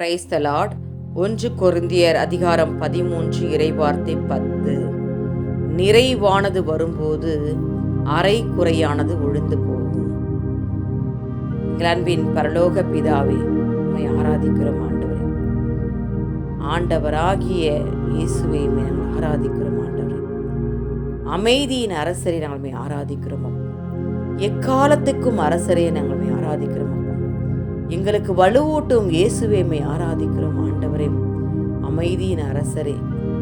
Praise the Lord ஒன்று கொருந்தியர் அதிகாரம் பதிமூன்று இறைவார்த்தை பத்து. நிறைவானது வரும்போது அரை குறையானது ஒழுந்து போகும். கிளன்பின் அன்பின் பரலோக பிதாவே உண்மை ஆராதிக்கிறோம் ஆண்டவரே. ஆண்டவராகிய இயேசுவை நாங்கள் ஆராதிக்கிறோம் ஆண்டவரே. அமைதியின் அரசரை நாங்கள் உம்மை ஆராதிக்கிறோம் எக்காலத்துக்கும் அரசரை நாங்கள் உம்மை ஆராதிக்கிறோம் எங்களுக்கு வலுவூட்டும் இயேசுவேமை ஆராதிக்கிறோம் ஆண்டவரே. அமைதியின் அரசரே.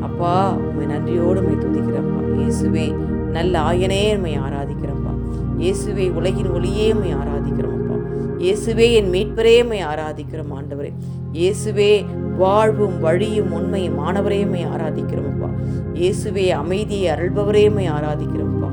அப்பா உண்மை நன்றியோடு உண்மை துதிக்கிறப்பா இயேசுவே நல்ல ஆயனே உண்மை ஆராதிக்கிறப்பா இயேசுவே உலகின் ஒளியே உண்மை ஆராதிக்கிறோம்ப்பா இயேசுவே என் மீட்பரே உண்மை ஆராதிக்கிறோம் ஆண்டவரே. இயேசுவே வாழ்வும் வழியும் உண்மையும் மாணவரையுமே ஆராதிக்கிறோம்ப்பா இயேசுவே அமைதியை அருள்பவரையுமே ஆராதிக்கிறோம்ப்பா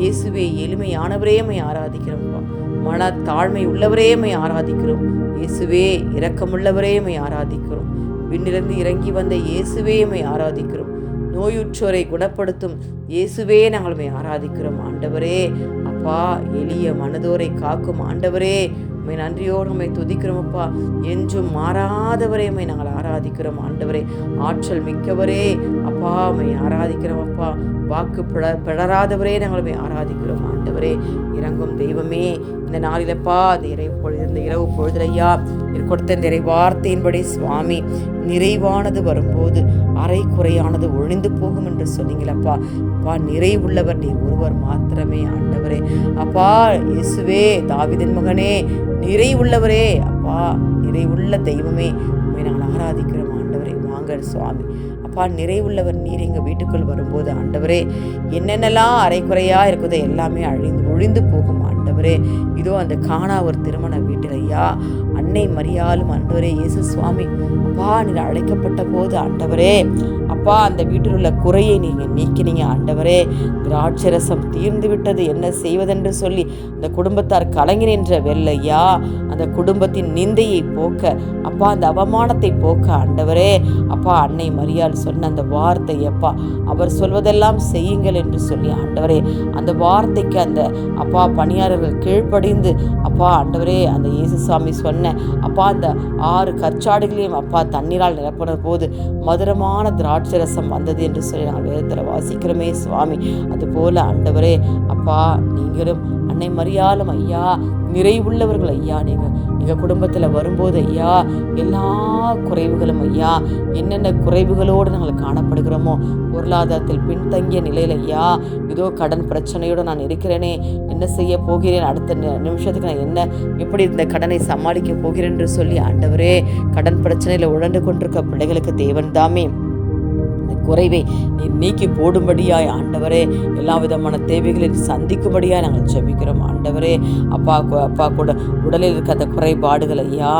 இயேசுவே எளிமையானவரையுமே ஆராதிக்கிறோம்ப்பா மன தாழ்மை உள்ளவரே மை ஆராதிக்கிறோம். இயேசுவே இரக்கமுள்ளவரே மை ஆராதிக்கிறோம். விண்ணிலிருந்து இறங்கி வந்த இயேசுவே மை ஆராதிக்கிறோம். நோயுற்றோரை குணப்படுத்தும் இயேசுவே நாங்களுமே ஆராதிக்கிறோம். ஆண்டவரே அப்பா எளிய மனதோரை காக்கும் ஆண்டவரே உண்மை நன்றியோடு உம்மை துதிக்கிறோம் அப்பா. என்றும் மாறாதவரே உம்மை நாங்கள் ஆராதிக்கிறோம். ஆண்டவரே ஆற்றல் மிக்கவரே அப்பா உம்மை ஆராதிக்கிறோம் அப்பா. வாக்கு பிள பிளராதவரே நாங்கள் உம்மை ஆராதிக்கிறோம். ஆண்டவரே இறங்கும் தெய்வமே இந்த நாளிலப்பா அந்த இறை பொழுது இந்த இரவு பொழுதுலையா கொடுத்த இந்த இறை வார்த்தையின்படி சுவாமி நிறைவானது வரும்போது அரை குறையானது ஒழிந்து போகும் என்று சொன்னீங்களப்பா. அப்பா நிறைவுள்ளவர் நீர் ஒருவர் மாத்திரமே ஆண்டவரே. அப்பா இயேசுவே தாவிதன் மகனே நிறைவுள்ளவரே. அப்பா நிறைவுள்ள தெய்வமே உண்மை நாங்கள் ஆராதிக்கிறோம் ஆண்டவரே. வாங்க சுவாமி. அப்பா நிறைவுள்ளவர் நீர் எங்கள் வீட்டுக்குள் வரும்போது ஆண்டவரே என்னென்னலாம் அரைக்குறையா இருக்குதோ எல்லாமே அழிந்து ஒழிந்து போகும் ஆண்டவரே. இதோ அந்த காணா ஒரு திருமண வீட்டில் ஐயா அன்னை மரியாலும் ஆண்டவரே இயேசு சுவாமி அப்பா நீர் அழைக்கப்பட்ட போது ஆண்டவரே அப்பா அந்த வீட்டில் உள்ள குறையை நீங்கள் நீக்கினீங்க ஆண்டவரே. திராட்சரசம் தீர்ந்து விட்டது என்ன செய்வதென்று சொல்லி அந்த குடும்பத்தார் கலங்கி நின்ற வெள்ளையா அந்த குடும்பத்தின் நிந்தையை போக்க அப்பா அந்த அவமானத்தை போக்க ஆண்டவரே. அப்பா அன்னை மரியாள் சொன்ன அந்த வார்த்தை அப்பா அவர் சொல்வதெல்லாம் செய்யுங்கள் என்று சொல்லி ஆண்டவரே அந்த வார்த்தைக்கு அந்த அப்பா பணியாளர்கள் கீழ்ப்படிந்து அப்பா ஆண்டவரே அந்த இயேசுசாமி சொன்ன அப்பா அந்த ஆறு கற்சாடுகளையும் அப்பா தண்ணீரால் நிரப்பின போது மதுரமான திராட்சை ரசம் வந்தது என்று சொல்லி நாங்கள் வேதத்தில் வாசிக்கிறோமே சுவாமி. அதுபோல ஆண்டவரே அப்பா நீங்களும் அன்னை மரியாலும் ஐயா நிறைவுள்ளவர்கள் ஐயா. நீங்கள் எங்கள் குடும்பத்தில் வரும்போது ஐயா எல்லா குறைவுகளும் ஐயா என்னென்ன குறைவுகளோடு நாங்கள் காணப்படுகிறோமோ பொருளாதாரத்தில் பின்தங்கிய நிலையில் ஐயா ஏதோ கடன் பிரச்சனையோடு நான் இருக்கிறேனே என்ன செய்ய போகிறேன்? அடுத்த நிமிஷத்துக்கு நான் என்ன எப்படி இந்த கடனை சமாளிக்க போகிறேன் என்று சொல்லி ஆண்டவரே கடன் பிரச்சனையில் உழண்டு கொண்டிருக்க பிள்ளைகளுக்கு தேவன் தாமே. இந்த குறைவை நீ நீக்கி போடும்படியாய் ஆண்டவரே. எல்லா விதமான தேவைகளை சந்திக்கும்படியாய் நாங்கள் ஜெபிக்கிறோம். ஆண்டவரே அப்பா அப்பா கூட உடலில் இருக்க அந்த குறைபாடுகள் ஐயா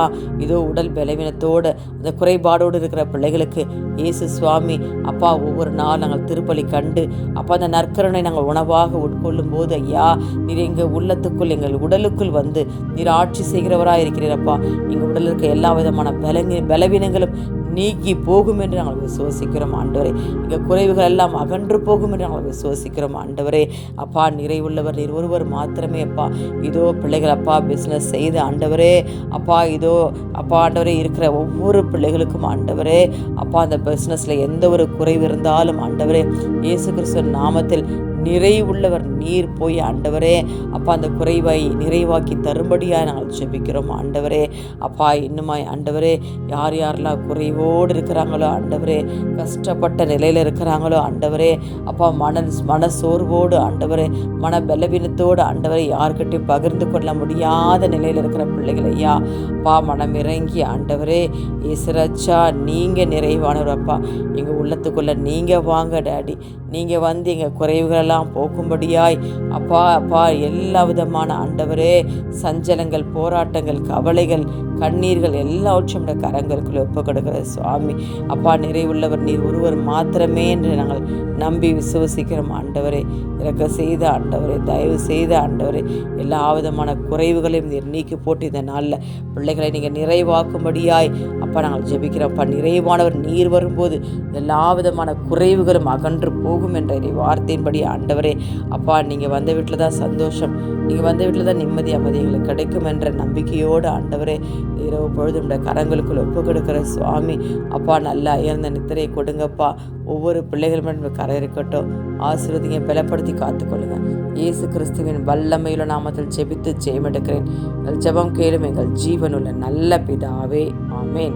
இதோ உடல் பலவீனத்தோடு அந்த குறைபாடோடு இருக்கிற பிள்ளைகளுக்கு இயேசு சுவாமி அப்பா ஒவ்வொரு நாள் நாங்கள் திருப்பலி கண்டு அப்பா அந்த நற்கருணை நாங்கள் உணவாக உட்கொள்ளும் போது ஐயா நீர் எங்கள் உள்ளத்துக்குள் எங்கள் உடலுக்குள் வந்து நீர் ஆட்சி செய்கிறவராக இருக்கிறீரப்பா எங்கள் உடலில் இருக்க எல்லா விதமான பலங்கி பலவீனங்களும் நீக்கி போகும் என்று நாங்கள் விசுவசிக்கிறோம் ஆண்டவரே. எங்கள் குறைவுகள் எல்லாம் அகன்று போகும் என்று நாங்கள் விசுவசிக்கிறோம் ஆண்டவரே. அப்பா நிறைவுள்ளவர் நீர் ஒருவர் மாத்திரமே அப்பா. இதோ பிள்ளைகள் அப்பா பிஸ்னஸ் செய்து ஆண்டவரே. அப்பா இதோ அப்பா ஆண்டவரே இருக்கிற ஒவ்வொரு பிள்ளைகளுக்கும் ஆண்டவரே. அப்பா அந்த பிஸ்னஸில் எந்த ஒரு குறைவு இருந்தாலும் ஆண்டவரே. இயேசு கிறிஸ்துவின் நாமத்தில் நிறைவுள்ளவர் நீர் போய் ஆண்டவரே. அப்பா அந்த குறைவை நிறைவாக்கி தரும்படியாக நாங்கள் ஜெபிக்கிறோம். ஆண்டவரே அப்பா இன்னுமாய் ஆண்டவரே யார் யாரெல்லாம் குறைவோடு இருக்கிறாங்களோ ஆண்டவரே கஷ்டப்பட்ட நிலையில் இருக்கிறாங்களோ ஆண்டவரே அப்பா மன மன சோர்வோடு ஆண்டவரே மன பலவீனத்தோடு ஆண்டவரை யார்கிட்டையும் பகிர்ந்து கொள்ள முடியாத நிலையில் இருக்கிற பிள்ளைகள் ஐயா. அப்பா மனம் இறங்கி ஆண்டவரே இசரச்சா நீங்கள் நிறைவானவர் அப்பா. எங்கள் உள்ளத்துக்குள்ளே நீங்கள் வாங்க டேடி. நீங்கள் வந்து எங்கள் குறைவுகள் குறைவுகளெல்லாம் போக்கும்படியாய் அப்பா அப்பா எல்லா விதமான ஆண்டவரே சஞ்சலங்கள் போராட்டங்கள் கவலைகள் கண்ணீர்கள் எல்லாவற்றையும் உடைய கரங்களுக்குள்ள ஒப்பு கொடுக்கிற சுவாமி. அப்பா நிறைவுள்ளவர் நீர் ஒருவர் மாத்திரமே என்று நாங்கள் நம்பி விசுவசிக்கிறோம் ஆண்டவரே. இறக்க செய்த ஆண்டவரே தயவு செய்த ஆண்டவரே. எல்லா விதமான குறைவுகளையும் நீர் நீக்கி போட்டு இந்த நாளில் பிள்ளைகளை நீங்கள் நிறைவாக்கும்படியாய் அப்பா நாங்கள் நாங்கள் ஜெபிக்கிறோம்ப்பா நிறைவானவர் நீர் வரும்போது எல்லா விதமான குறைவுகளும் அகன்று போகும் என்ற வார்த்தையின்படி ஆண்டவரே. அப்பா நீங்கள் வந்த வீட்டில் தான் சந்தோஷம். நீங்கள் வந்த வீட்டில் தான் நிம்மதி அமைதி எங்களுக்கு கிடைக்கும் என்ற நம்பிக்கையோடு ஆண்டவரே இரவு பொழுது உடைய கரங்களுக்குள் ஒப்பு கொடுக்குற சுவாமி அப்பா நல்லா உயர்ந்த நித்திரையை கொடுங்கப்பா. ஒவ்வொரு பிள்ளைகளும் கரை இருக்கட்டும் ஆசீர்வதிங்க பலப்படுத்தி காத்துக்கொள்ளுங்க. இயேசு கிறிஸ்துவின் வல்லமையுள்ள நாமத்தில் ஜெபித்து ஜெயமெடுக்கிறேன். எடுக்கிறேன் எங்கள் ஜெபம் கேளும் எங்கள் ஜீவனுள்ள நல்ல பிதாவே. ஆமேன்.